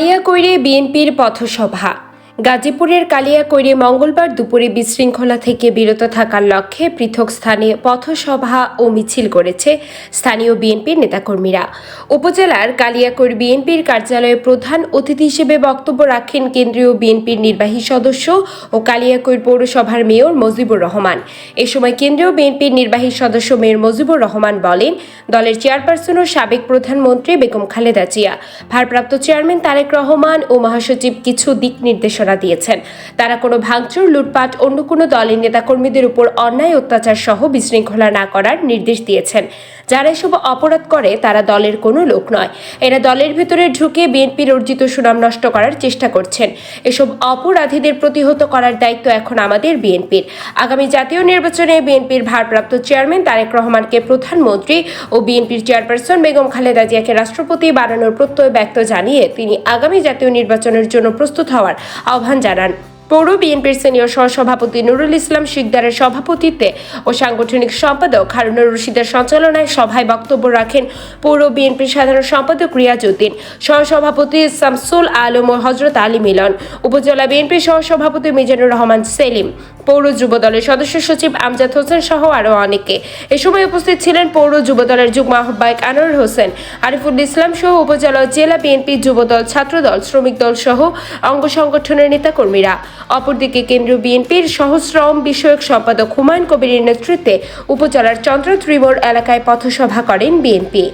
কালিয়াকৈরে বিএনপির পথসভা। গাজীপুরের কালিয়াকৈরে মঙ্গলবার দুপুরে বিশৃঙ্খলা থেকে বিরত থাকার লক্ষ্যে পৃথক স্থানে পথসভা ও মিছিল করেছে স্থানীয় বিএনপির নেতাকর্মীরা। উপজেলার কালিয়াকৈর বিএনপির কার্যালয়ে প্রধান অতিথি হিসেবে বক্তব্য রাখেন কেন্দ্রীয় বিএনপির নির্বাহী সদস্য ও কালিয়াকৈর পৌরসভার মেয়র মজিবুর রহমান। এ সময় কেন্দ্রীয় বিএনপির নির্বাহী সদস্য মেয়র মজিবুর রহমান বলেন, দলের চেয়ারপারসন ও সাবেক প্রধানমন্ত্রী বেগম খালেদা জিয়া, ভারপ্রাপ্ত চেয়ারম্যান তারেক রহমান ও মহাসচিব কিছু দিক নির্দেশনা দিয়েছেন। তারা কোনো ভাঙচুর, লুটপাট, অন্য কোনো দলের নেতাকর্মীদের উপর অন্যায় অত্যাচার সহ বিশৃঙ্খলা না করার নির্দেশ দিয়েছেন। যারা এসব অপরাধ করে, তারা দলের কোনো লোক নয়। এরা দলের ভিতরে ঢুকে বিএনপির অর্জিত সুনাম নষ্ট করার চেষ্টা করছেন। এসব অপরাধীদের প্রতিহত করার দায়িত্ব এখন আমাদের বিএনপির। আগামী জাতীয় নির্বাচনে বিএনপির ভারপ্রাপ্ত চেয়ারম্যান তারেক রহমানকে প্রধানমন্ত্রী ও বিএনপির চেয়ারপারসন বেগম খালেদা জিয়াকে রাষ্ট্রপতি বানানোর প্রত্যয় ব্যক্ত জানিয়ে তিনি আগামী জাতীয় নির্বাচনের জন্য প্রস্তুত হওয়ার আহ্বান জানান। পৌর বিএনপির সিনিয়র সহসভাপতি নুরুল ইসলাম শিকদারের সভাপতিত্বে ও সাংগঠনিক সম্পাদক হারুনুর রশিদের সঞ্চালনায় সভায় বক্তব্য রাখেন পৌর বিএনপির সাধারণ সম্পাদক রিয়াজউদ্দিন সহসভাপতি শামসুল আলম ও হজরত আলী মিলন, উপজেলা বিএনপির সহসভাপতি মিজানুর রহমান সেলিম পৌর যুব দলের সদস্য সচিব আমজাদ হোসেন সহ আরও অনেকে। এ সময় উপস্থিত ছিলেন পৌর যুব দলের যুগ্ম আহ্বায়ক আনোয়ার হোসেন, আরিফুল ইসলাম সহ উপজেলা জেলা বিএনপি যুবদল ছাত্রদল শ্রমিক দল সহ অঙ্গ সংগঠনের নেতাকর্মীরা। অপরদিকে কেন্দ্রীয় বিএনপির সহশ্রম বিষয়ক সম্পাদক হুমায়ুন কবিরের নেতৃত্বে উপজেলার চন্দ্র ত্রিমোর এলাকায় পথসভা করেন বিএনপি।